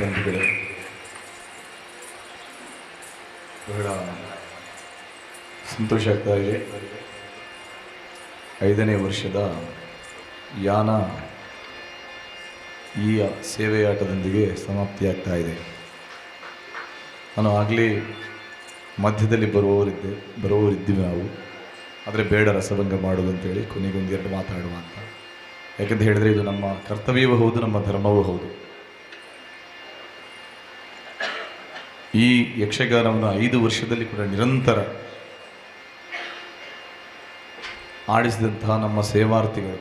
ಬಂಧುಗಳೇ, ಬಹಳ ಸಂತೋಷ ಆಗ್ತಾ ಇದೆ. ಐದನೇ ವರ್ಷದ ಯಾನ ಈ ಸೇವೆಯಾಟದೊಂದಿಗೆ ಸಮಾಪ್ತಿಯಾಗ್ತಾ ಇದೆ. ನಾನು ಆಗಲೇ ಮಧ್ಯದಲ್ಲಿ ಬರುವವರಿದ್ದೆ, ಬರುವವರಿದ್ದೀವಿ ನಾವು. ಆದರೆ ಬೇಡ ರಸಭಂಗ ಮಾಡೋದು ಅಂತೇಳಿ ಕೊನೆಗೊಂದು ಎರಡು ಮಾತಾಡುವ ಅಂತ. ಯಾಕೆಂತ ಹೇಳಿದರೆ ಇದು ನಮ್ಮ ಕರ್ತವ್ಯವೂ ಹೌದು, ನಮ್ಮ ಧರ್ಮವೂ ಹೌದು. ಈ ಯಕ್ಷಗಾನವನ್ನು ಐದು ವರ್ಷದಲ್ಲಿ ಕೂಡ ನಿರಂತರ ಆಡಿಸಿದಂತಹ ನಮ್ಮ ಸೇವಾರ್ಥಿಗಳು,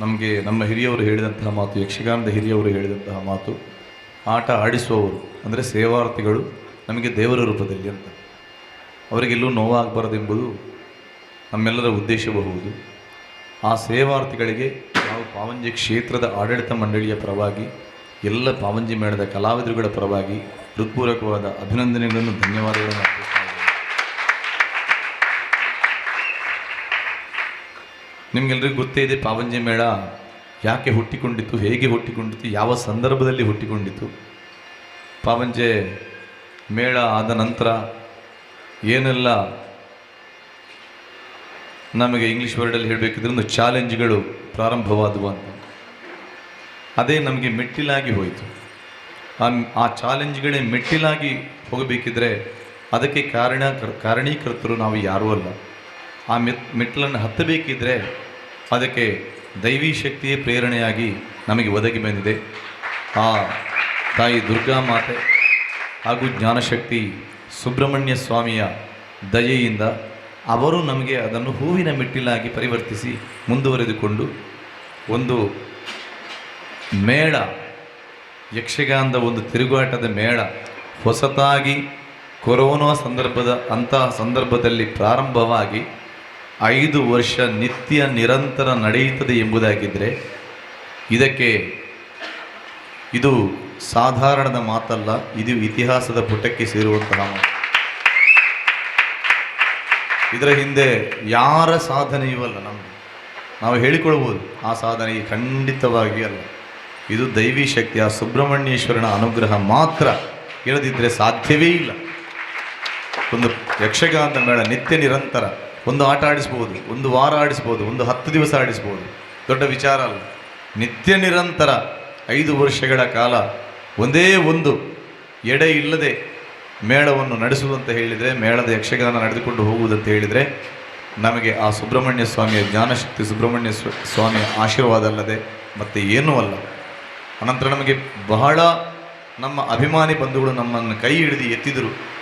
ನಮಗೆ ನಮ್ಮ ಹಿರಿಯವರು ಹೇಳಿದಂತಹ ಮಾತು, ಯಕ್ಷಗಾನದ ಹಿರಿಯವರು ಹೇಳಿದಂತಹ ಮಾತು, ಆಟ ಆಡಿಸುವವರು, ಅಂದರೆ ಸೇವಾರ್ಥಿಗಳು ನಮಗೆ ದೇವರ ರೂಪದಲ್ಲಿ ಅಂತ. ಅವರಿಗೆಲ್ಲೂ ನೋವಾಗಬಾರದೆಂಬುದು ನಮ್ಮೆಲ್ಲರ ಉದ್ದೇಶಬಹುದು ಹೌದು ಆ ಸೇವಾರ್ಥಿಗಳಿಗೆ ನಾವು ಪಾವಂಜಿ ಕ್ಷೇತ್ರದ ಆಡಳಿತ ಮಂಡಳಿಯ ಪರವಾಗಿ, ಎಲ್ಲ ಪಾವಂಜಿ ಮೇಳದ ಕಲಾವಿದರುಗಳ ಪರವಾಗಿ ಹೃತ್ಪೂರ್ವಕವಾದ ಅಭಿನಂದನೆಗಳನ್ನು, ಧನ್ಯವಾದಗಳನ್ನು. ನಿಮಗೆಲ್ಲರಿಗೂ ಗೊತ್ತೇ ಇದೆ, ಪಾವಂಜಿ ಮೇಳ ಯಾಕೆ ಹುಟ್ಟಿಕೊಂಡಿತ್ತು, ಹೇಗೆ ಹುಟ್ಟಿಕೊಂಡಿತ್ತು, ಯಾವ ಸಂದರ್ಭದಲ್ಲಿ ಹುಟ್ಟಿಕೊಂಡಿತು ಪಾವಂಜೆ ಮೇಳ ಆದ ನಂತರ ಏನೆಲ್ಲ ನಮಗೆ ಇಂಗ್ಲೀಷ್ ವರ್ಡಲ್ಲಿ ಹೇಳಬೇಕಿದ್ರೆ ಒಂದು ಚಾಲೆಂಜ್ಗಳು ಪ್ರಾರಂಭವಾದವು ಅಂತ. ಅದೇ ನಮಗೆ ಮೆಟ್ಟಿಲಾಗಿ ಹೋಯಿತು. ಆ ಚಾಲೆಂಜ್ಗಳೇ ಮೆಟ್ಟಿಲಾಗಿ ಹೋಗಬೇಕಿದ್ರೆ ಅದಕ್ಕೆ ಕಾರಣ ಕಾರಣೀಕರ್ತರು ನಾವು ಯಾರೂ ಅಲ್ಲ. ಆ ಮೆತ್, ಮೆಟ್ಟಲನ್ನು ಹತ್ತಬೇಕಿದ್ರೆ ಅದಕ್ಕೆ ದೈವಿ ಶಕ್ತಿಯೇ ಪ್ರೇರಣೆಯಾಗಿ ನಮಗೆ ಒದಗಿ ಬಂದಿದೆ. ಆ ತಾಯಿ ದುರ್ಗಾ ಮಾತೆ ಹಾಗೂ ಜ್ಞಾನಶಕ್ತಿ ಸುಬ್ರಹ್ಮಣ್ಯ ಸ್ವಾಮಿಯ ದಯೆಯಿಂದ ಅವರು ನಮಗೆ ಅದನ್ನು ಹೂವಿನ ಮೆಟ್ಟಿಲಾಗಿ ಪರಿವರ್ತಿಸಿ ಮುಂದುವರೆದುಕೊಂಡು ಒಂದು ಮೇಳ, ಯಕ್ಷಗಾನದ ಒಂದು ತಿರುಗಾಟದ ಮೇಳ ಹೊಸತಾಗಿ ಕೊರೋನಾ ಸಂದರ್ಭದ ಅಂತಹ ಸಂದರ್ಭದಲ್ಲಿ ಪ್ರಾರಂಭವಾಗಿ ಐದು ವರ್ಷ ನಿತ್ಯ ನಿರಂತರ ನಡೆಯುತ್ತದೆ ಎಂಬುದಾಗಿದ್ದರೆ ಇದಕ್ಕೆ ಇದು ಸಾಧಾರಣದ ಮಾತಲ್ಲ, ಇದು ಇತಿಹಾಸದ ಪುಟಕ್ಕೆ ಸೇರುವಂತಹ ಮಾತು. ಇದರ ಹಿಂದೆ ಯಾರ ಸಾಧನೆಯೂ ಅಲ್ಲ ನಮ್ಮ ನಾವು ಹೇಳಿಕೊಳ್ಬೋದು, ಆ ಸಾಧನೆ ಖಂಡಿತವಾಗಿ ಅಲ್ಲ. ಇದು ದೈವಿ ಶಕ್ತಿ, ಆ ಸುಬ್ರಹ್ಮಣ್ಯೇಶ್ವರನ ಅನುಗ್ರಹ ಮಾತ್ರ. ಇರದಿದ್ದರೆ ಸಾಧ್ಯವೇ ಇಲ್ಲ. ಒಂದು ಯಕ್ಷಗಾನದ ಮೇಳ ನಿತ್ಯ ನಿರಂತರ. ಒಂದು ಆಟ ಆಡಿಸ್ಬೋದು, ಒಂದು ವಾರ ಆಡಿಸ್ಬೋದು, ಒಂದು ಹತ್ತು ದಿವಸ ಆಡಿಸ್ಬೋದು. ದೊಡ್ಡ ವಿಚಾರ ಅಲ್ಲ. ನಿತ್ಯ ನಿರಂತರ ಐದು ವರ್ಷಗಳ ಕಾಲ ಒಂದೇ ಒಂದು ಎಡೆ ಇಲ್ಲದೆ ಮೇಳವನ್ನು ನಡೆಸುವುದಂತ ಹೇಳಿದರೆ, ಮೇಳದ ಯಕ್ಷಗಾನ ನಡೆದುಕೊಂಡು ಹೋಗುವುದಂತ ಹೇಳಿದರೆ, ನಮಗೆ ಆ ಸುಬ್ರಹ್ಮಣ್ಯ ಸ್ವಾಮಿಯ ಜ್ಞಾನಶಕ್ತಿ, ಸುಬ್ರಹ್ಮಣ್ಯ ಸ್ವ- ಸ್ವಾಮಿಯ ಆಶೀರ್ವಾದ ಅಲ್ಲದೆ ಮತ್ತೆ ಏನೂ ಅಲ್ಲ. ಅನಂತರ ನಮಗೆ ಬಹಳ ನಮ್ಮ ಅಭಿಮಾನಿ ಬಂಧುಗಳು ನಮ್ಮನ್ನು ಕೈ ಹಿಡಿದು ಎತ್ತಿದರು.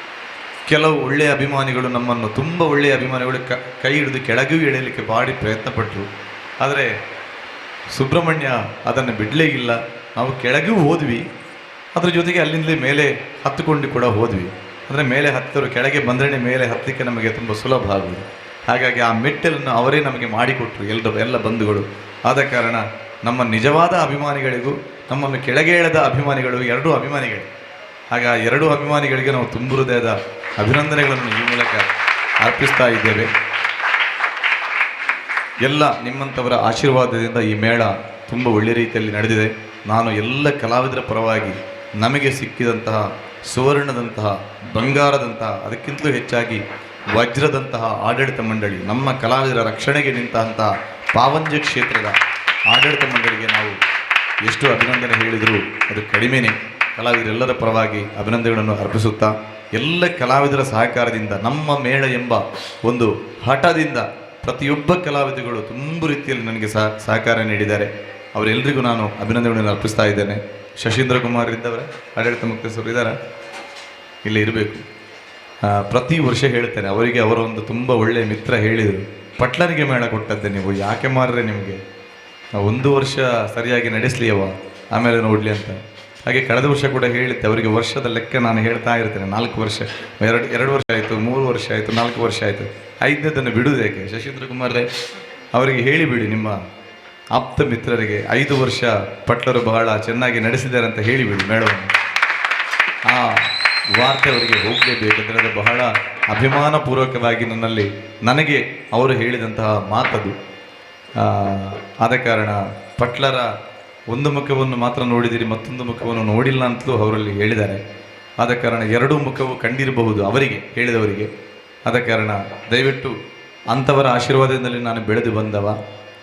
ಕೆಲವು ಒಳ್ಳೆಯ ಅಭಿಮಾನಿಗಳು ನಮ್ಮನ್ನು ತುಂಬ ಒಳ್ಳೆಯ ಅಭಿಮಾನಿಗಳು ಕ, ಕೈ ಹಿಡಿದು ಕೆಳಗೂ ಎಳೆಯಲಿಕ್ಕೆ ಭಾರಿ ಪ್ರಯತ್ನ ಪಟ್ಟರು ಆದರೆ ಸುಬ್ರಹ್ಮಣ್ಯ ಅದನ್ನು ಬಿಡಲೇ ಇಲ್ಲ. ನಾವು ಕೆಳಗೂ ಹೋದ್ವಿ. ಅದ್ರ ಜೊತೆಗೆ ಅಲ್ಲಿಂದಲೇ ಮೇಲೆ ಹತ್ತುಕೊಂಡು ಕೂಡ ಹೋದ್ವಿ. ಅಂದರೆ ಮೇಲೆ ಹತ್ತಿದ್ರು ಕೆಳಗೆ ಬಂದ್ರೆ ಮೇಲೆ ಹತ್ತಲಿಕ್ಕೆ ನಮಗೆ ತುಂಬ ಸುಲಭ ಆಗುವುದು. ಹಾಗಾಗಿ ಆ ಮೆಟ್ಟಲನ್ನು ಅವರೇ ನಮಗೆ ಮಾಡಿಕೊಟ್ರು ಎಲ್ಲರೂ ಎಲ್ಲ ಬಂಧುಗಳು. ಆದ ಕಾರಣ ನಮ್ಮ ನಿಜವಾದ ಅಭಿಮಾನಿಗಳಿಗೂ, ನಮ್ಮನ್ನು ಕೆಳಗೆ ಎಳೆದ ಅಭಿಮಾನಿಗಳು ಎರಡೂ ಅಭಿಮಾನಿಗಳು. ಆಗ ಆ ಎರಡೂ ಅಭಿಮಾನಿಗಳಿಗೆ ನಾವು ತುಂಬ ಹೃದಯದ ಅಭಿನಂದನೆಗಳನ್ನು ಈ ಮೂಲಕ ಅರ್ಪಿಸ್ತಾ ಇದ್ದೇವೆ. ಎಲ್ಲ ನಿಮ್ಮಂಥವರ ಆಶೀರ್ವಾದದಿಂದ ಈ ಮೇಳ ತುಂಬ ಒಳ್ಳೆ ರೀತಿಯಲ್ಲಿ ನಡೆದಿದೆ. ನಾನು ಎಲ್ಲ ಕಲಾವಿದರ ಪರವಾಗಿ ನಮಗೆ ಸಿಕ್ಕಿದಂತಹ ಸುವರ್ಣದಂತಹ, ಬಂಗಾರದಂತಹ, ಅದಕ್ಕಿಂತಲೂ ಹೆಚ್ಚಾಗಿ ವಜ್ರದಂತಹ ಆಡಳಿತ ಮಂಡಳಿ, ನಮ್ಮ ಕಲಾವಿದರ ರಕ್ಷಣೆಗೆ ನಿಂತಹ ಪಾವಂಜ ಕ್ಷೇತ್ರದ ಆಡಳಿತ ಮಂಡಳಿಗೆ ನಾವು ಎಷ್ಟು ಅಭಿನಂದನೆ ಹೇಳಿದರೂ ಅದು ಕಡಿಮೆನೇ. ಕಲಾವಿದರೆಲ್ಲರ ಪರವಾಗಿ ಅಭಿನಂದನೆಗಳನ್ನು ಅರ್ಪಿಸುತ್ತಾ, ಎಲ್ಲ ಕಲಾವಿದರ ಸಹಕಾರದಿಂದ, ನಮ್ಮ ಮೇಳ ಎಂಬ ಒಂದು ಹಠದಿಂದ ಪ್ರತಿಯೊಬ್ಬ ಕಲಾವಿದಗಳು ತುಂಬ ರೀತಿಯಲ್ಲಿ ನನಗೆ ಸಹ ಸಹಕಾರ ನೀಡಿದ್ದಾರೆ. ಅವರೆಲ್ಲರಿಗೂ ನಾನು ಅಭಿನಂದನೆಗಳನ್ನು ಅರ್ಪಿಸ್ತಾ ಇದ್ದೇನೆ. ಶಶೀಂದ್ರ ಕುಮಾರ್ ಇದ್ದವರ ಆಡಳಿತ ಮುಖ್ಯಸ್ಥರು ಇದ್ದಾರೆ. ಇಲ್ಲಿ ಇರಬೇಕು. ಪ್ರತಿ ವರ್ಷ ಹೇಳ್ತೇನೆ, ಅವರಿಗೆ ಅವರ ಒಂದು ತುಂಬ ಒಳ್ಳೆಯ ಮಿತ್ರ ಹೇಳಿದರು. ಪಟ್ಲರಿಗೆ ಮೇಳ ಕೊಟ್ಟದ್ದೆ ನೀವು, ಯಾಕೆ ಮಾರ್ರೆ ನಿಮಗೆ? ಒಂದು ವರ್ಷ ಸರಿಯಾಗಿ ನಡೆಸಲಿ ಅವ ಆಮೇಲೆ ನೋಡಲಿ ಅಂತ. ಹಾಗೆ ಕಳೆದ ವರ್ಷ ಕೂಡ ಹೇಳಿದ್ದೆ, ಅವರಿಗೆ ವರ್ಷದ ಲೆಕ್ಕ ನಾನು ಹೇಳ್ತಾ ಇರ್ತೇನೆ, ನಾಲ್ಕು ವರ್ಷ, ಎರಡು ಎರಡು ವರ್ಷ ಆಯಿತು, ಮೂರು ವರ್ಷ ಆಯಿತು, ನಾಲ್ಕು ವರ್ಷ ಆಯಿತು. ಐದನೇದನ್ನು ಬಿಡುವುದೇಕೆ ಶಶೀಂದ್ರ ಕುಮಾರ್ರೆ ಅವರಿಗೆ ಹೇಳಿಬಿಡಿ ನಿಮ್ಮ ಆಪ್ತ ಮಿತ್ರರಿಗೆ ಐದು ವರ್ಷ ಪಟ್ಲರು ಬಹಳ ಚೆನ್ನಾಗಿ ನಡೆಸಿದ್ದಾರೆ ಅಂತ ಹೇಳಿಬಿಡಿ ಮೇಡಮ್ ಆ ವಾರ್ತೆ ಅವರಿಗೆ ಹೋಗಲೇಬೇಕಂದ್ರೆ ಅದು ಬಹಳ ಅಭಿಮಾನಪೂರ್ವಕವಾಗಿ ನನ್ನಲ್ಲಿ ನನಗೆ ಅವರು ಹೇಳಿದಂತಹ ಮಾತದು. ಆದ ಕಾರಣ ಪಟ್ಲರ ಒಂದು ಮುಖವನ್ನು ಮಾತ್ರ ನೋಡಿದಿರಿ, ಮತ್ತೊಂದು ಮುಖವನ್ನು ನೋಡಿಲ್ಲ ಅಂತಲೂ ಅವರಲ್ಲಿ ಹೇಳಿದ್ದಾರೆ. ಆದ ಕಾರಣ ಎರಡೂ ಮುಖವು ಕಂಡಿರಬಹುದು ಅವರಿಗೆ, ಹೇಳಿದವರಿಗೆ. ಆದ ಕಾರಣ ದಯವಿಟ್ಟು ಅಂಥವರ ಆಶೀರ್ವಾದದಲ್ಲಿ ನಾನು ಬೆಳೆದು ಬಂದವ.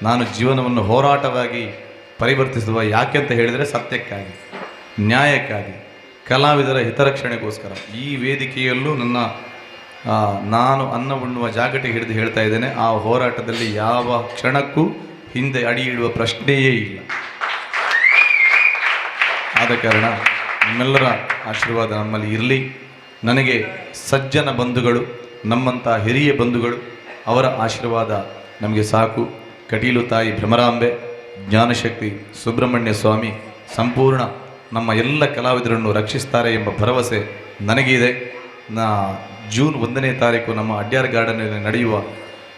ನಾನು ಜೀವನವನ್ನು ಹೋರಾಟವಾಗಿ ಪರಿವರ್ತಿಸುವ ಯಾಕೆ ಅಂತ ಹೇಳಿದರೆ ಸತ್ಯಕ್ಕಾಗಿ, ನ್ಯಾಯಕ್ಕಾಗಿ, ಕಲಾವಿದರ ಹಿತರಕ್ಷಣೆಗೋಸ್ಕರ. ಈ ವೇದಿಕೆಯಲ್ಲೂ ನನ್ನ ನಾನು ಅನ್ನ ಉಣ್ಣುವ ಜಾಗಟೆ ಹಿಡಿದು ಹೇಳ್ತಾ ಇದ್ದೇನೆ. ಆ ಹೋರಾಟದಲ್ಲಿ ಯಾವ ಕ್ಷಣಕ್ಕೂ ಹಿಂದೆ ಅಡಿ ಇಡುವ ಪ್ರಶ್ನೆಯೇ ಇಲ್ಲ. ಆದ ಕಾರಣ ನಿಮ್ಮೆಲ್ಲರ ಆಶೀರ್ವಾದ ನಮ್ಮಲ್ಲಿ ಇರಲಿ. ನನಗೆ ಸಜ್ಜನ ಬಂಧುಗಳು ನಮ್ಮಂಥ ಹಿರಿಯ ಬಂಧುಗಳು, ಅವರ ಆಶೀರ್ವಾದ ನಮಗೆ ಸಾಕು. ಕಟೀಲು ತಾಯಿ ಭ್ರಮರಾಂಬೆ, ಜ್ಞಾನಶಕ್ತಿ, ಸುಬ್ರಹ್ಮಣ್ಯ ಸ್ವಾಮಿ ಸಂಪೂರ್ಣ ನಮ್ಮ ಎಲ್ಲ ಕಲಾವಿದರನ್ನು ರಕ್ಷಿಸ್ತಾರೆ ಎಂಬ ಭರವಸೆ ನನಗಿದೆ. ನಾ ಜೂನ್ ಒಂದನೇ ತಾರೀಕು ನಮ್ಮ ಅಡ್ಯಾರ್ ಗಾರ್ಡನ್ನಲ್ಲಿ ನಡೆಯುವ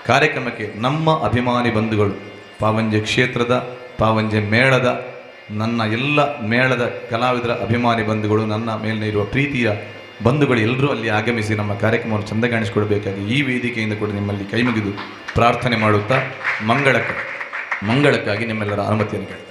ಕಾರ್ಯಕ್ರಮಕ್ಕೆ ನಮ್ಮ ಅಭಿಮಾನಿ ಬಂಧುಗಳು ಪಾವಂಜೆ ಕ್ಷೇತ್ರದ, ಪಾವಂಜೆ ಮೇಳದ, ನನ್ನ ಎಲ್ಲ ಮೇಳದ ಕಲಾವಿದರ ಅಭಿಮಾನಿ ಬಂಧುಗಳು, ನನ್ನ ಮೇಲಿನ ಇರುವ ಪ್ರೀತಿಯ ಬಂಧುಗಳು ಎಲ್ಲರೂ ಅಲ್ಲಿ ಆಗಮಿಸಿ ನಮ್ಮ ಕಾರ್ಯಕ್ರಮವನ್ನು ಚಂದ ಕಾಣಿಸಿಕೊಡಬೇಕಾಗಿ ಈ ವೇದಿಕೆಯಿಂದ ಕೂಡ ನಿಮ್ಮಲ್ಲಿ ಕೈಮುಗಿದು ಪ್ರಾರ್ಥನೆ ಮಾಡುತ್ತಾ ಮಂಗಳಕ್ಕೆ ಮಂಗಳಕ್ಕಾಗಿ ನಿಮ್ಮೆಲ್ಲರ ಅನುಮತಿಯನ್ನು ಕೇಳಿ